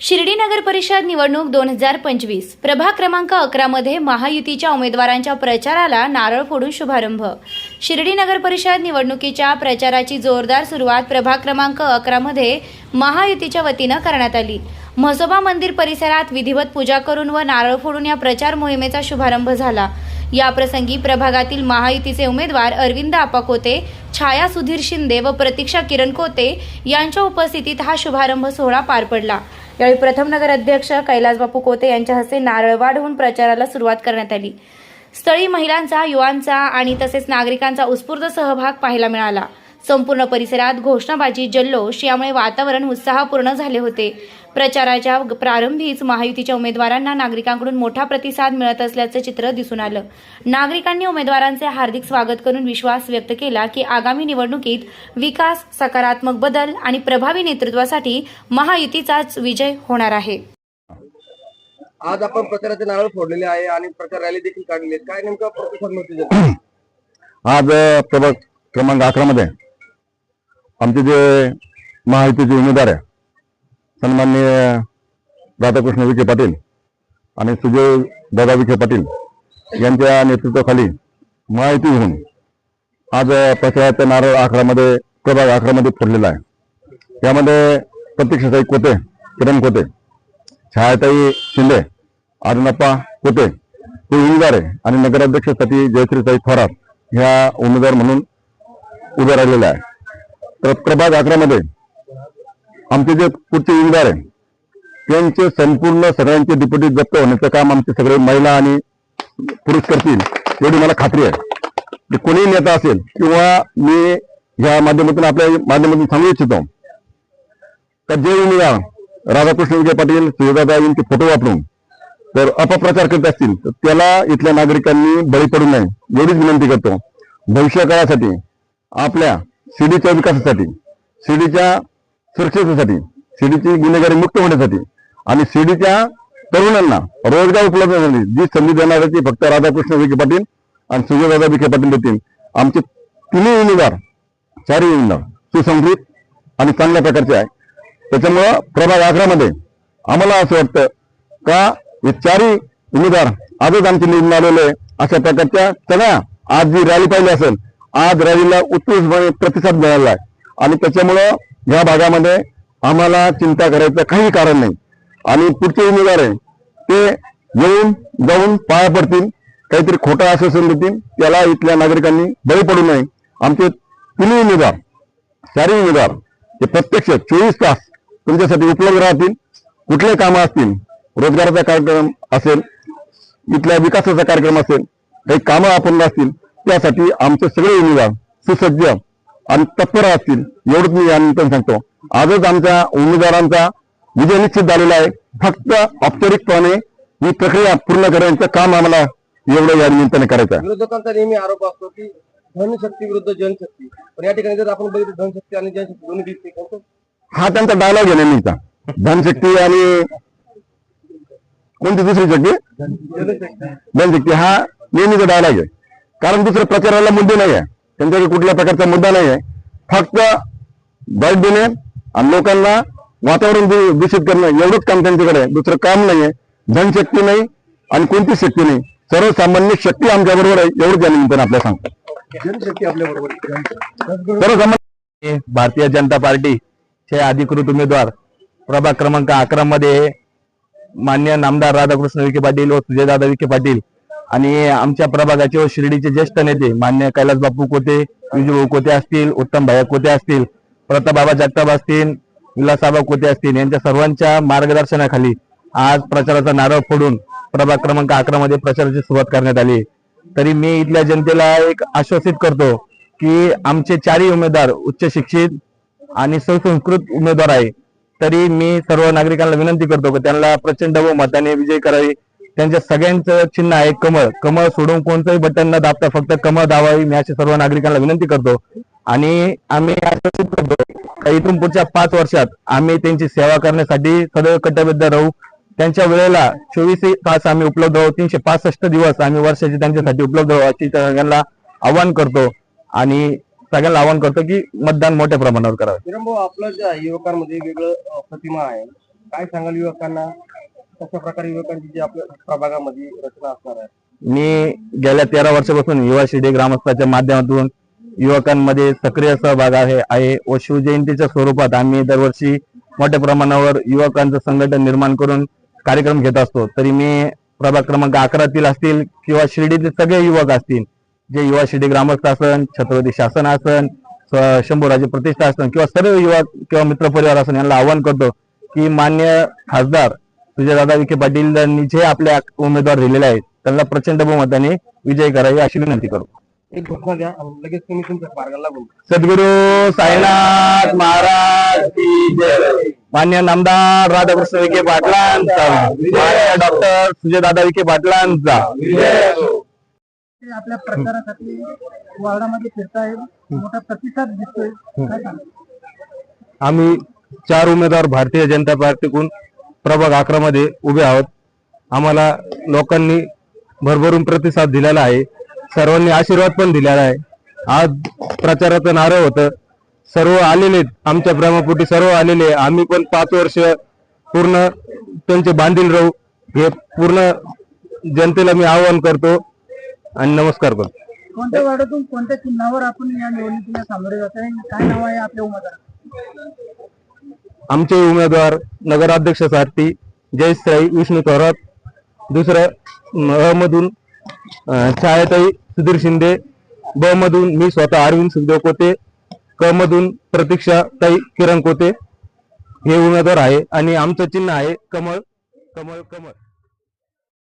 शिर्डी नगर परिषद निवडणूक दोन हजार पंचवीस प्रभाग क्रमांक अकरा मध्ये महायुतीच्या उमेदवारांच्या प्रचाराला नारळ फोडून शुभारंभ. शिर्डी नगर परिषद निवडणुकीच्या प्रचाराची जोरदार सुरुवात प्रभाग क्रमांक अकरा मध्ये महायुतीच्या वतीनं करण्यात आली. म्हसोबा मंदिर परिसरात विधिवत पूजा करून व नारळ फोडून या प्रचार मोहिमेचा शुभारंभ झाला. या प्रसंगी प्रभागातील महायुतीचे उमेदवार अरविंद आपा कोते छाया सुधीर शिंदे व प्रतीक्षा किरण कोते यांच्या उपस्थितीत हा शुभारंभ सोहळा पार पडला. यावेळी प्रथम नगर अध्यक्ष कैलासबापू कोते यांच्या हस्ते नारळ वाढवून प्रचाराला सुरुवात करण्यात आली. स्थळी महिलांचा युवांचा आणि तसेच नागरिकांचा उत्स्फूर्त सहभाग पाहायला मिळाला. संपूर्ण परिसरात घोषणाबाजी जल्लोष यामुळे वातावरण उत्साहपूर्ण झाले होते. प्रचाराच्या प्रारंभीच महायुतीच्या उमेदवारांना नागरिकांकडून मोठा प्रतिसाद मिळत असल्याचं चित्र दिसून आलं. नागरिकांनी उमेदवारांचे हार्दिक स्वागत करून विश्वास व्यक्त केला की आगामी निवडणुकीत विकास सकारात्मक बदल आणि प्रभावी नेतृत्वासाठी महायुतीचाच विजय होणार आहे. आज आपण प्रचाराचे नारळ फोडलेले आहे आणि प्रचार रॅली देखील काढलेली आहे काय नेमका प्रतिसाद मिळतो? आज प्रभाग क्रमांक अकरा मध्ये आमचे जे महायुतीचे उमेदवार आहे सन्माननीय राधाकृष्ण विखे पाटील आणि सुजय दादा विखे पाटील यांच्या नेतृत्वाखाली माहिती होऊन आज अ, नारळ आखरामध्ये प्रभाग आखरामध्ये फोडलेला आहे. यामध्ये प्रत्यक्षताई कोते किरण कोते छायाताई शिंदे अरुणप्पा कोते हे उमेदवार आहे आणि नगराध्यक्षसाठी जयश्रीताई थोरात ह्या उमेदवार म्हणून उभे राहिलेल्या आहे. तर प्रभाग आखरामध्ये आमचे जे पुढचे उमेदवार आहे त्यांचे संपूर्ण सगळ्यांचे डिप्युटी जप्त होण्याचं काम आमचे सगळे महिला आणि पुरुष करतील एवढी मला खात्री आहे. कोणीही नेता असेल किंवा मी ह्या माध्यमातून आपल्या माध्यमातून सांगू इच्छितो तर जे उमेदवार राधाकृष्ण विजय पाटील सुजाता यांचे फोटो वापरून तर अपप्रचार करत असतील तर त्याला इथल्या नागरिकांनी बळी पडू नये एवढीच विनंती करतो. भविष्य काळासाठी आपल्या शिडीच्या विकासासाठी शिडीच्या सुरक्षिततेसाठी सीडीची गुन्हेगारी मुक्त होण्यासाठी आणि सीडीच्या तरुणांना रोजगार उपलब्ध होण्यासाठी जी संधी देणार ती फक्त राधाकृष्ण विखे पाटील आणि सुजयदादा विखे पाटील देतील. आमचे तिन्ही उमेदवार चारही उमेदवार सुसंस्कृत आणि चांगल्या प्रकारचे आहे त्याच्यामुळं प्रभाग अकरामध्ये आम्हाला असं वाटतं का हे चारही उमेदवार आजच आमचे निवडून आलेले अशा प्रकारच्या सगळ्या आज जी रॅली पाहिली असेल आज रॅलीला उत्कृष्टपणे प्रतिसाद मिळाला आहे. आणि त्याच्यामुळं या भागामध्ये आम्हाला चिंता करायचं काही कारण नाही. आणि पुढचे उमेदवार आहे ते येऊन जाऊन पाया पडतील काहीतरी खोटं आश्वासन देतील त्याला इथल्या नागरिकांनी बळी पडू नये. आमचे तिन्ही उमेदवार चारही उमेदवार हे प्रत्यक्ष चोवीस तास तुमच्यासाठी उपलब्ध राहतील कुठले कामं असतील रोजगाराचा कार्यक्रम असेल इथल्या विकासाचा कार्यक्रम असेल काही कामं आपण असतील त्यासाठी आमचे सगळे उमेदवार सुसज्ज आणि तत्पर असतील एवढंच मी यानिमित्तानं सांगतो. आजच आमच्या उमेदवारांचा विजय निश्चित झालेला आहे. फक्त औपचारिकपणे ही प्रक्रिया पूर्ण करण्याचं काम आम्हाला एवढं या निमित्ताने करायचं आहे. विरोधकांचा नेहमी आरोप असतो की धनशक्ती विरुद्ध जनशक्ती. पण या ठिकाणी जर आपण बघितलं धनशक्ती आणि जनशक्ती दोन्ही दिसते कोणतं? हा त्यांचा डायलॉग आहे नेहमीचा. धनशक्ती आणि कोणती दुसरी शक्ती? जनशक्ती. जनशक्ती. हा नेहमीचा डायलॉग आहे. कारण दुसऱ्या प्रचाराला मुद्दे नाही आहे. त्यांच्याकडे कुठल्या प्रकारचा मुद्दा नाही आहे फक्त बळी देणे आणि लोकांना वातावरण दूषित करणं एवढंच काम त्यांच्याकडे आहे. दुसरं काम नाही आहे धनशक्ती नाही आणि कोणतीच शक्ती नाही. सर्वसामान्य शक्ती आमच्या बरोबर आहे एवढंच या निमित्तानं सांगतो. आपल्या बरोबर सर्वसामान्य भारतीय जनता पार्टीचे अधिकृत उमेदवार प्रभाग क्रमांक अकरा मध्ये मान्य नामदार राधाकृष्ण विखे पाटील व सुजयदादा विखे पाटील आणि आमच्या प्रभागाचे व शिर्डीचे ज्येष्ठ नेते मान्य कैलास बापू कोते विजूभाऊ कोते असतील उत्तम भाया कोते असतील प्रतापबाबा जगताप असतील विलासाबा कोते असतील यांच्या सर्वांच्या मार्गदर्शनाखाली आज प्रचाराचा नारळ फोडून प्रभाग क्रमांक अकरा मध्ये प्रचाराची सुरुवात करण्यात आली. तरी मी इथल्या जनतेला एक आश्वासित करतो की आमचे चारही उमेदवार उच्च शिक्षित आणि सुसंस्कृत उमेदवार आहे. तरी मी सर्व नागरिकांना विनंती करतो की त्यांना प्रचंड व मताने विजय करावी. त्यांच्या सगळ्यांचं चिन्ह आहे कमळ. कमळ सोडून कोणतंही बटन न दाबता फक्त कमळ दाबावी मी अशा सर्व नागरिकांना विनंती करतो. आणि आम्ही आश्वासित करतो. इथून पुढच्या पाच वर्षात आम्ही त्यांची सेवा करण्यासाठी सदैव कटिबद्ध राहू. त्यांच्या वेळेला चोवीस तास आम्ही उपलब्ध राहू तीनशे पासष्ट दिवस आम्ही वर्षाचे त्यांच्यासाठी उपलब्ध राहू अशी सगळ्यांना आवाहन करतो. आणि सगळ्यांना आवाहन करतो की मतदान मोठ्या प्रमाणावर करावं. आपलं ज्या युवकांमध्ये वेगळं प्रतिमा आहे. काय सांगाल युवकांना? कशा प्रकारे युवकांची जी आपल्या प्रभागामध्ये रचना असणार आहे? मी गेल्या तेरा वर्षापासून युवा शिर्डी ग्रामस्थाच्या माध्यमातून युवकांमध्ये सक्रिय सहभाग आहे आहे व शिवजयंतीच्या स्वरूपात आम्ही दरवर्षी मोठ्या प्रमाणावर युवकांचं संघटन निर्माण करून कार्यक्रम घेत असतो. तरी मी प्रभाग क्रमांक अकरातील असतील किंवा शिर्डीतील सगळे युवक असतील जे युवा शिर्डी ग्रामस्थ असन छत्रपती शासन असन शंभूराजे प्रतिष्ठा असन किंवा सर्व युवक किंवा मित्रपरिवार असन यांना आवाहन करतो की मान्य खासदार सुजयदादा विखे पाटील यांनी जे आपल्या उमेदवार दिलेले आहेत त्यांना प्रचंड बहुमताने विजय करावे अशी विनंती करू. एक घोषणा द्या लगेच तुम्ही तुमच्या मार्गाला सद्गुरु साईनाथ महाराज की जय. मान्य नामदार राधाकृष्ण विखे पाटलांचा. मान्य डॉक्टर सुजयदादा विखे पाटलांचा. आपल्या प्रचारासाठी वार्डामध्ये फिरताय मोठा प्रतिसाद दिसतोय. आम्ही चार उमेदवार भारतीय जनता पार्टीकडून प्रभाग अकरा मध्ये उभे आहोत. आम्हाला लोकांनी भरभरून प्रतिसाद दिलेला आहे. सर्वांनी आशीर्वाद पण दिलेला आहे. आज प्रचाराचं नारळ होतं. सर्व आलेले आमच्या प्रेमापोटी सर्व आलेले आम्ही पण पाच वर्ष पूर्ण त्यांचे बांधील राहू. हे पूर्ण जनतेला मी आवाहन करतो आणि नमस्कार करतो. कोणत्या वार्डातून कोणत्या चिन्हावर आपण या निवडणुकीला सामोरे जात आहे? काय नाव आहे आपल्या उमेदवार आमचे उमेदवार नगराध्यक्षासाठी जयश्राई विष्णू थोरात दुसरं म छायाताई सुधीर शिंदे ब मधून मी स्वतः अरविंद सुखदेव कोते क मधून प्रतीक्षा ताई किरण कोते. हे उमेदवार आहे आणि आमचं चिन्ह आहे कमळ कमळ कमळ.